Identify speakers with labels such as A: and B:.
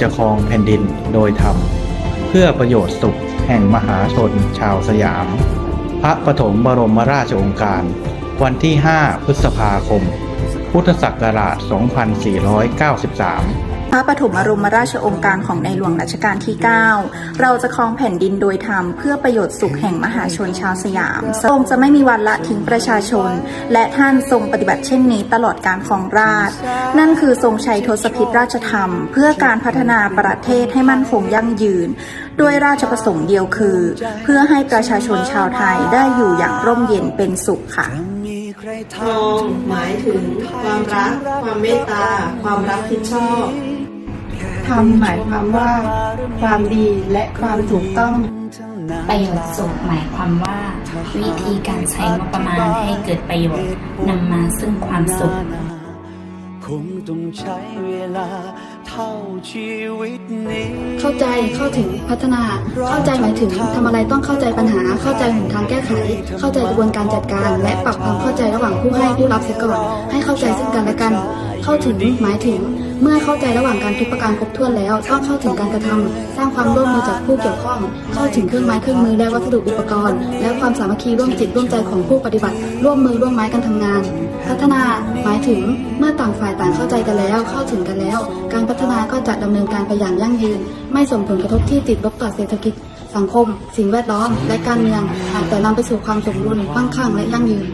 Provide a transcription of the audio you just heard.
A: จะครองแผ่นดินโดยธรรม เพื่อประโยชน์สุขแห่งมหาชนชาวสยาม พระปฐมบรมราชองค์การ วันที่ 5 พฤษภาคม พุทธศักราช 2493
B: พระปฐมบรมราชองค์การของในหลวงรัชกาลที่ 9 เราจะครองแผ่นดินโดยธรรมเพื่อประโยชน์สุขแห่งมหาชนชาวสยาม ทรงจะไม่มีวันละทิ้งประชาชน และท่านทรงปฏิบัติเช่นนี้ตลอดการครองราช นั่นคือทรงใช้ทศพิธราชธรรม เพื่อการพัฒนาประเทศให้มั่นคงยั่งยืน ด้วยราชประสงค์เดียวคือ เพื่อให้ประชาชนชาวไทยได้อยู่อย่างร่มเย็นเป็นสุขค่ะ
C: ครองหมายถึงความรัก ความเมตตา ความรับผิดชอบ
D: ทำหมายความว่า ความดีและความถูกต้อง
E: ประโยชน์สุขหมายความว่า วิธีการใช้งบประมาณให้เกิดประโยชน์นำมาซึ่งความสุข
F: คงต้องใช้เวลาเท่าชีวิตนี้
G: เข้าใจเข้าถึงพัฒนา เข้าใจหมายถึงทำอะไรต้องเข้าใจปัญหา เข้าใจหนทางแก้ไข เข้าใจกระบวนการจัดการ และปรับความเข้าใจระหว่างผู้ให้ผู้รับเสียก่อนให้เข้าใจซึ่งกันและกัน เข้าถึงหมายถึง เมื่อเข้าใจระหว่างการทุกประการครบถ้วนแล้วต้องเข้าถึงการกระทำสร้างความร่วมมือจากผู้เกี่ยวข้อง เข้าถึงเครื่องไม้เครื่องมือและวัสดุอุปกรณ์ และความสามัคคีร่วมจิตร่วมใจของผู้ปฏิบัติ ร่วมมือร่วมไม้กันทำงาน พัฒนาหมายถึงเมื่อต่างฝ่ายต่างเข้าใจกันแล้ว เข้าถึงกันแล้ว การพัฒนาก็จะดำเนินการไปอย่างยั่งยืน ไม่ส่งผลกระทบที่ติดลบต่อเศรษฐกิจ สังคม สิ่งแวดล้อม และการเมืองอาจแต่นำไปสู่ความสมดุลมั่งคั่งและยั่งยืน